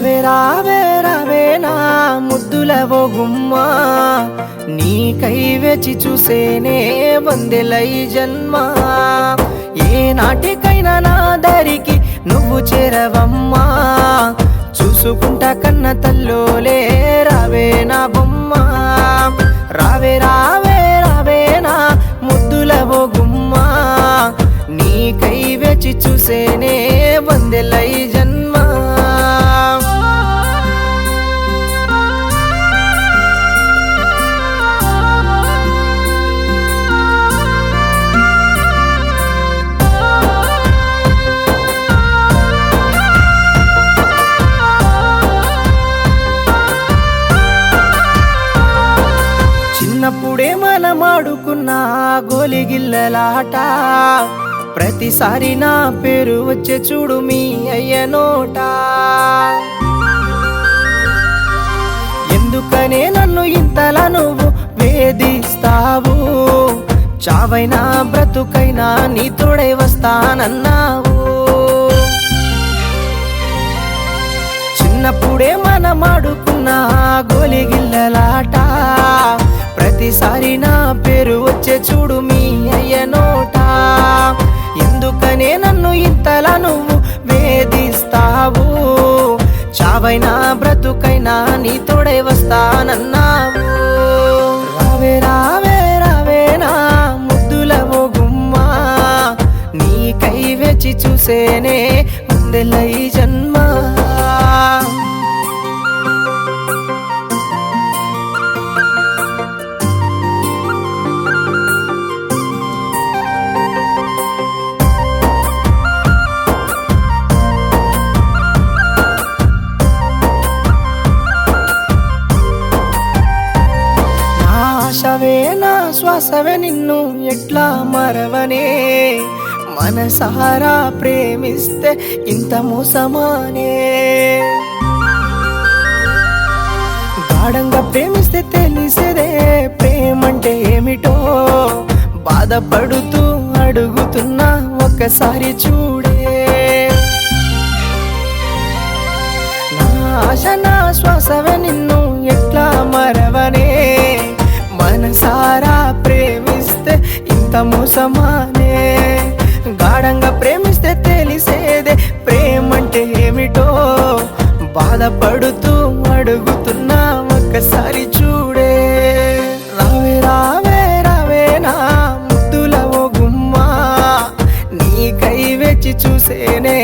రావే రావే నా ముద్దుల ఓ గుమ్మ. నీకై వెచి చూసేనే వందెలై జన్మ. ఏ నాటికైనా నా దారికి నువ్వు చేరవమ్మా. చూసుకుంటా కన్న తల్లోలే రావే నా బొమ్మ. రావే రావే రావే నా ముద్దుల ఓ గుమ్మ. నీకై వెచి చూసేనే వందెలై జన్మ. చిన్నప్పుడే మనం ఆడుకున్న గోలిగిల్లలాట. ప్రతిసారి నా పేరు వచ్చే చూడు మీ అయ్య నోట. ఎందుకనే నన్ను ఇంతలా నువ్వు వేధిస్తావు? చావైనా బ్రతుకైనా నీ తోడే వస్తానన్నావు. చిన్నప్పుడే మనం ఆడుకున్న గోలిగిల్లలాట. ప్రతిసారి నా పేరు వచ్చే చూడు మీ అయ్య నోట. ఎందుకనే నన్ను ఇంతలా నువ్వు వేధిస్తావు? చావైనా బ్రతుకైనా నీ తోడే వస్తానన్నావు. రావే రావే రావేనా ముద్దులవో గుమ్మా. నీకై వేచి చూసేనే ముందెల్లై జన్మ. శ్వాసవే నా శ్వాసవే నిన్ను ఎట్లా మరవనే? మనసారా ప్రేమిస్తే ఇంత మోసమానే. గాఢంగా ప్రేమిస్తే తెలిసేదే ప్రేమంటే ఏమిటో? బాధపడుతూ అడుగుతున్నా ఒక్కసారి చూడే. నా ఆశ నా శ్వాసవే నిన్ను ఇంత మోసమానే గాఢంగా ప్రేమిస్తే తెలిసేదే. ప్రేమంటే ఏమిటో బాధపడుతూ అడుగుతున్నా ఒక్కసారి చూడే. రావే రావే రావే నా ముద్దుల ఓ గుమ్మ. నీకై వెచ్చి చూసేనే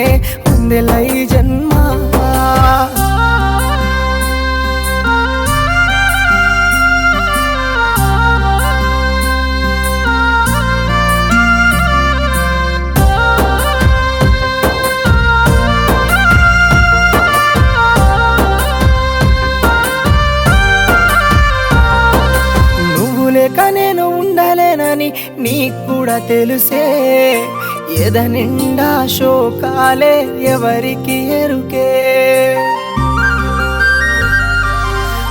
ఉందెలై జన్మ. లేక నేను ఉండలేనని నీకు కూడా తెలుసే. ఎద నిండా శోకాలే ఎవరికి ఎరుకే.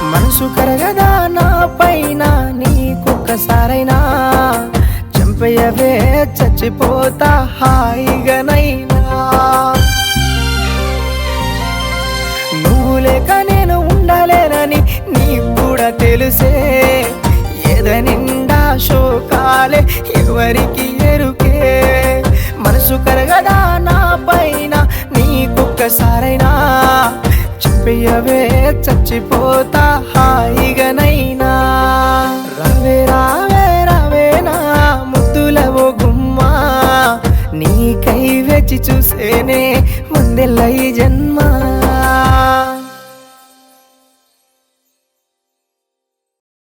మనసు కరగదా నా పైన నీకొక్కసారైనా. చంపయవే చచ్చిపోతా హాయిగానైనా. నువ్వు లేక నేను ఉండలేనని నీకు కూడా తెలుసే. శోకాలే ఎవరికి ఎరుకే. మనసు కరగదా నా పైన? నీకొక్కసారైనా చెప్పయ్యవే చచ్చిపోతా హాయిగనైనా. రావే రావే రావే ముద్దులవో గుమ్మా. ఓ నీకై వేచి చూసేనే ముందెల్లై జన్మా.